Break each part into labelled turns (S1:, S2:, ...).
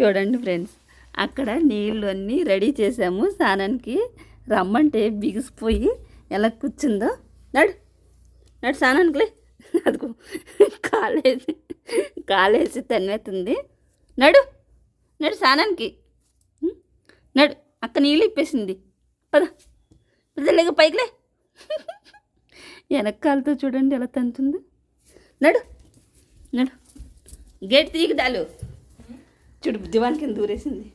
S1: చూడండి ఫ్రెండ్స్ అక్కడ నీళ్ళు అన్నీ రెడీ చేసాము. స్నానానికి రమ్మంటే బిగిసిపోయి ఎలా కూర్చుందో. నడు నడు స్నానానికి అదిగో కాలేసి కాలేసి తన్నేతుంది. నడు నడు స్నానానికి. నడు అక్క నీళ్ళు ఇప్పేసింది. పద పదలేక పైకిలే వెనకాలతో చూడండి ఎలా తంతుంది. నడు నడు గేట్ తీయకు చూడు దివాన్ కింద దూరేసింది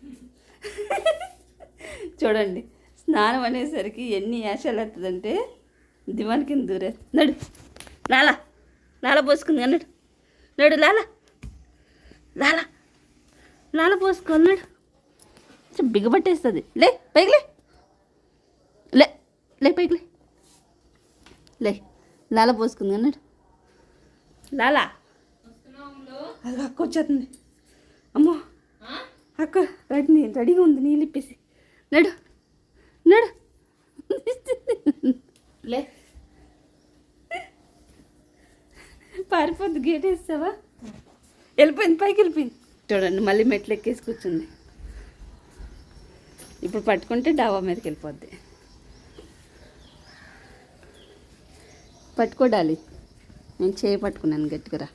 S1: చూడండి స్నానం అనేసరికి ఎన్ని యాషాలు ఎత్తుందంటే దివాన్ కింద దూరే నడు లాలా లాల పోసుకుంది అన్నాడు నడు లాల లాల లాల పోసుకో అన్నాడు బిగబట్టేస్తుంది లే పైకి లే. లే లే పైకి లే. లే లాల పోసుకుంది అన్నాడు లాలా. అది అక్క వచ్చేస్తుంది. అక్క రెడీ రెడీగా ఉంది నీళ్ళు ఇప్పేసి. నడు నడు. లే. పారిపోద్ది గేట్ వేస్తావా? వెళ్ళిపోయింది పైకి వెళ్ళిపోయింది. చూడండి మళ్ళీ మెట్లు ఎక్కేసి కూర్చుంది. ఇప్పుడు పట్టుకుంటే డాబా మీదకి వెళ్ళిపోద్ది. పట్టుకోడాలి. నేను చేయి పట్టుకున్నాను గట్టిగా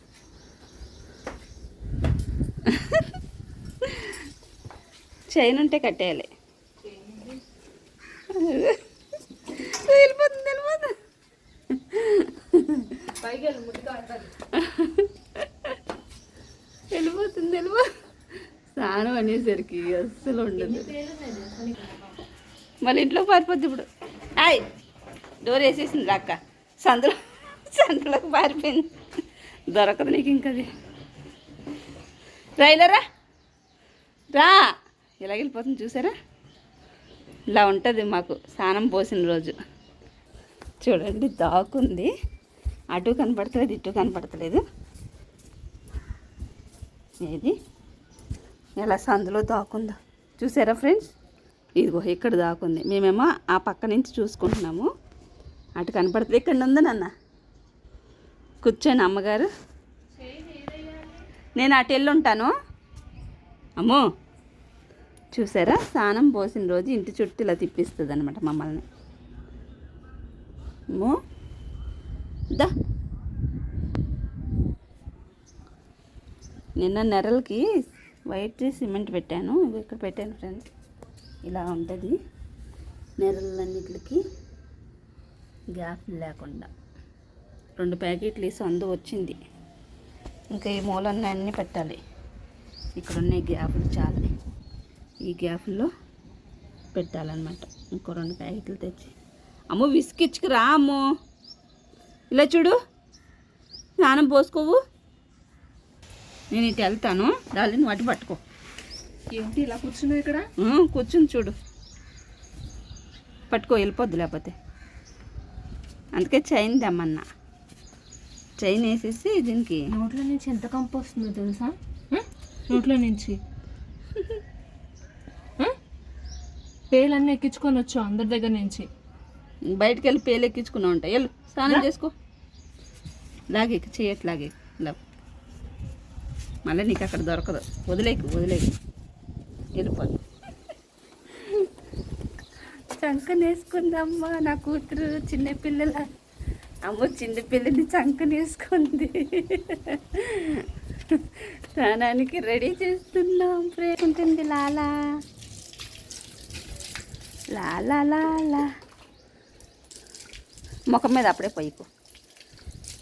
S1: చైన్ ఉంటే కట్టేయాలి. వెళ్ళిపోతుంది వెళ్ళిపోతుంది వెళ్ళిపోతుంది వెళ్ళిపో స్నానం అనేసరికి అస్సలు ఉండదు. మళ్ళీ ఇంట్లో పారిపోద్ది ఇప్పుడు. హాయ్ డోర్ వేసేసింది అక్క. సందులో సందులోకి పారిపోయింది. దొరకదు నీకు ఇంకది. రైలరా? రా. ఇలా వెళ్ళిపోతుంది చూసారా? ఇలా ఉంటుంది మాకు స్నానం పోసిన రోజు. చూడండి దాకుంది. అటు కనపడతలేదు ఇటు కనపడతలేదు. ఏది? ఎలా సందులో దాకుందో? చూసారా ఫ్రెండ్స్? ఇదిగో ఇక్కడ దాకుంది. మేమేమో ఆ పక్క నుంచి చూసుకుంటున్నాము. అటు కనపడుతుంది ఇక్కడ ఉంది నాన్న? కూర్చోని అమ్మగారు. నేను అటు వెళ్ళి ఉంటాను అమ్మో! చూసారా? స్నానం పోసిన రోజు ఇంటి చుట్టూ ఇలా తిప్పిస్తుంది అనమాట మమ్మల్ని. అమ్మో. దా. నిన్న నెరలకి వైట్ సిమెంట్ పెట్టాను. ఇక్కడ పెట్టాను ఫ్రెండ్స్ ఇలా ఉంటుంది. నెరలన్నిటికి గ్యాప్ లేకుండా. రెండు ప్యాకెట్లు వేసి అందు వచ్చింది. ఇంకా ఈ మూలన్నీ అన్నీ పెట్టాలి. ఇక్కడ ఉన్నాయి గ్యాపులు చాలా. ఈ గ్యాప్లో పెట్టాలన్నమాట. ఇంకో రెండు ప్యాకెట్లు తెచ్చి. అమ్మో విసికిచ్చుకురా అమ్మో. ఇలా చూడు. స్నానం పోసుకోవు. నేను ఇటు వెళ్తాను. దాన్ని అటు పట్టుకో.
S2: ఏంటి ఇలా కూర్చున్నావు ఇక్కడ?
S1: కూర్చుని చూడు. పట్టుకో వెళ్ళిపోద్ది లేకపోతే. అందుకే చైన్ తెమ్మన్నా. చైన్ వేసేసి దీనికి
S2: నోట్లో నుంచి ఎంత కంపు వస్తుందో తెలుసా? నోట్లో నుంచి? పేలన్నీ ఎక్కించుకొని వచ్చావు అందరి దగ్గర నుంచి.
S1: బయటికి వెళ్ళి పేలు ఎక్కించుకున్నా ఉంటాయి వెళ్ళు స్నానం చేసుకో. లాగే చేయట్లాగే ఇలా మళ్ళీ నీకు అక్కడ దొరకదు. వదిలేకు వదిలేకు వెళ్ళిపోదు చంకనేసుకుందమ్మా నా కూతురు చిన్న పిల్లల. అమ్మ చిన్న పిల్లని చంకనేసుకుంది. స్నానానికి రెడీ చేస్తున్నాం ఫ్రెండ్ లా లా లా లా. ముఖం మీద అప్పుడే పొయ్యికు.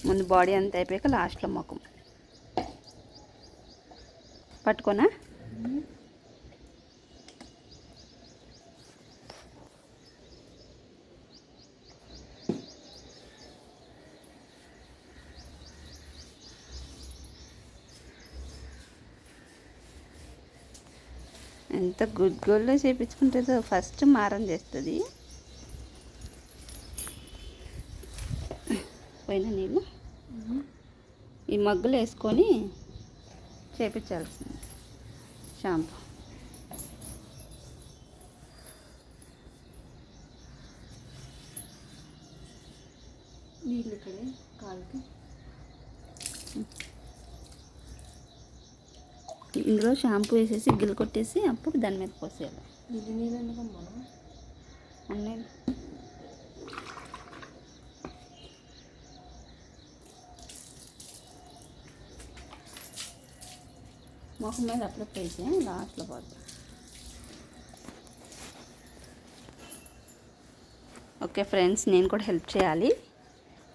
S1: ముందు బాడీ అంతా అయిపోయాక లాస్ట్లో ముఖం. పట్టుకోనా? ఎంత గుడ్ గోల్లో చేయించుకుంటుందో ఫస్ట్ మారం చేస్తుంది. పోయిన నీళ్ళు? ఈ మగ్గులు వేసుకొని చేపించాల్సింది. షాంపూ.
S2: నీళ్ళు ఇక్కడే కాలుకి.
S1: ఇందులో షాంపూ వేసేసి గిల్ కొట్టేసి అప్పుడు దాని మీద పోసేయాలి. ఉన్నాయి మొహం మీద అప్పుడే వేసి లాస్ట్లో పోద్దాం. ఓకే ఫ్రెండ్స్ నేను కూడా హెల్ప్ చేయాలి.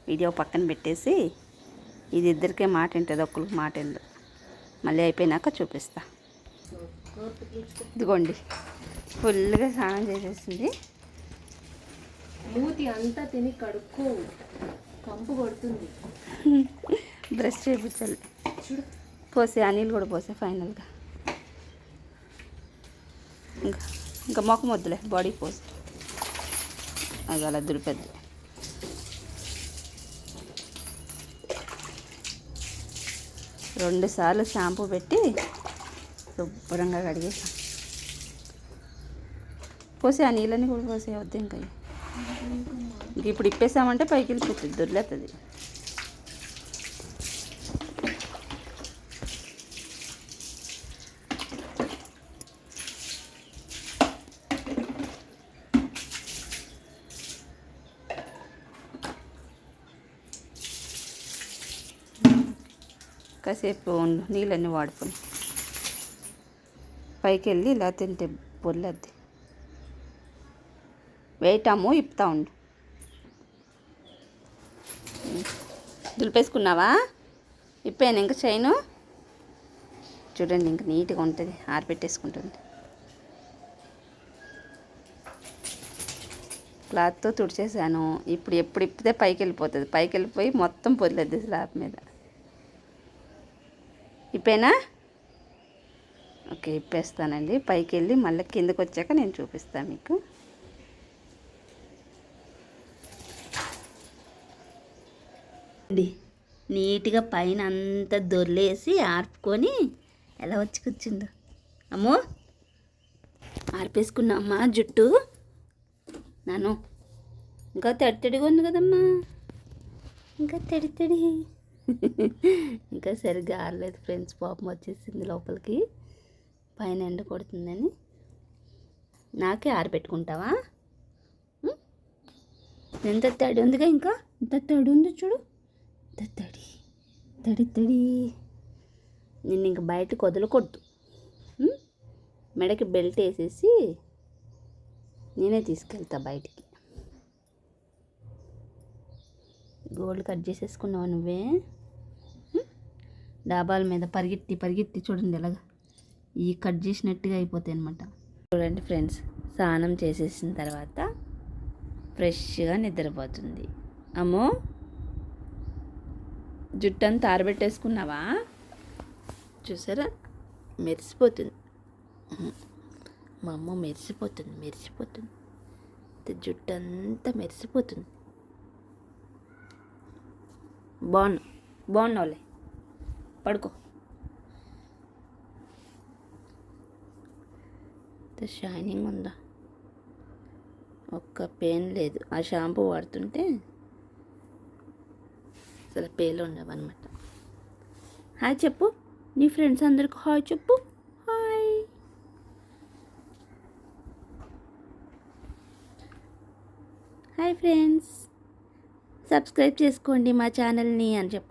S1: వీడియో పక్కన పెట్టేసి ఇది ఇద్దరికే మాట ఉంటుంది ఒక్కరికి మాట ఉండదు మళ్ళీ అయిపోయినాక చూపిస్తా. ఇదిగోండి. ఫుల్గా స్నానం చేసేసింది.
S2: మూతి అంతా తిని కడుక్కో. కంపు కొడుతుంది.
S1: బ్రష్ చేయించాలి.
S2: చూడు.
S1: పోసే అనిల్ కూడా పోసే ఫైనల్గా. ఇంకా ఇంకా మొక్క వద్దులే బాడీ పోసి అది అలా దులిపెద్ది రెండు సార్లు షాంపూ పెట్టి శుభ్రంగా కడిగేసాం. పోసే ఆ నీళ్ళని కూడా పోసే వద్దు ఇంకా. ఇప్పుడు ఇప్పేసామంటే పైకి వెళ్ళిపోతుంది దొరికేస్తుంది కాసేపు ఉండు నీళ్ళన్నీ వాడుకొని. పైకి వెళ్ళి ఇలా తింటే బొల్లద్ది. వేయటాము ఇప్పుతా ఉండు. దులిపేసుకున్నావా? ఇప్పాను ఇంకా చైను? చూడండి ఇంక నీట్గా ఉంటుంది ఆరిపెట్టేసుకుంటుంది క్లాత్తో తుడిచేసాను. ఇప్పుడు ఎప్పుడు ఇప్పితే పైకి వెళ్ళిపోతుంది పైకి వెళ్ళిపోయి మొత్తం పొదిలేదు స్లాబ్ మీద. ఇప్పేనా? ఓకే ఇప్పేస్తానండి. పైకి వెళ్ళి మళ్ళీ కిందకి వచ్చాక నేను చూపిస్తాను మీకు. అండి నీట్గా పైన అంతా దొర్లేసి ఆర్పుకొని ఎలా వచ్చి కూర్చుందో. అమ్మో! ఆర్పేసుకున్నా అమ్మా జుట్టు. నాను ఇంకా తడి తడిగా ఉంది కదమ్మా. ఇంకా తడి తడి. ఇంకా సరిగ్గా ఆరలేదు ఫ్రెండ్స్ పాపం వచ్చేసింది లోపలికి. పైన ఎండ కొడుతుందని. నాకే ఆరబెట్టుకుంటావా ఎంత తడి ఉందిగా ఇంకా? ఇంత తడి ఉంది చూడు. ఎంత తడి తడి. తడి నిన్ను ఇంక బయటకు వదలకూడదు. మెడకి బెల్ట్ వేసేసి నేనే తీసుకెళ్తా బయటికి. గోల్డ్ కట్ చేసేసుకున్నావు నువ్వే? డాబాల మీద పరిగెత్తి పరిగెత్తి చూడండి ఎలాగ. ఈ కట్ చేసినట్టుగా అయిపోతాయి అనమాట చూడండి ఫ్రెండ్స్ స్నానం చేసేసిన తర్వాత ఫ్రెష్గా నిద్రపోతుంది. అమ్మో! జుట్టు అంతా ఆరబెట్టేసుకున్నావా చూసారా? మెరిసిపోతుంది. మా అమ్మ మెరిసిపోతుంది మెరిసిపోతుంది. జుట్టంతా మెరిసిపోతుంది. బాగున్నా బాగున్నావులే. పడుకో. షైనింగ్ ఉందా? ఒక్క పెయిన్ లేదు. ఆ షాంపూ వాడుతుంటే అసలు పేలు ఉండవన్నమాట. హాయ్ చెప్పు. నీ ఫ్రెండ్స్ అందరికి హాయ్ చెప్పు. హాయ్. Hi friends. సబ్స్క్రైబ్ చేసుకోండి మా ఛానల్ని అని చెప్పు.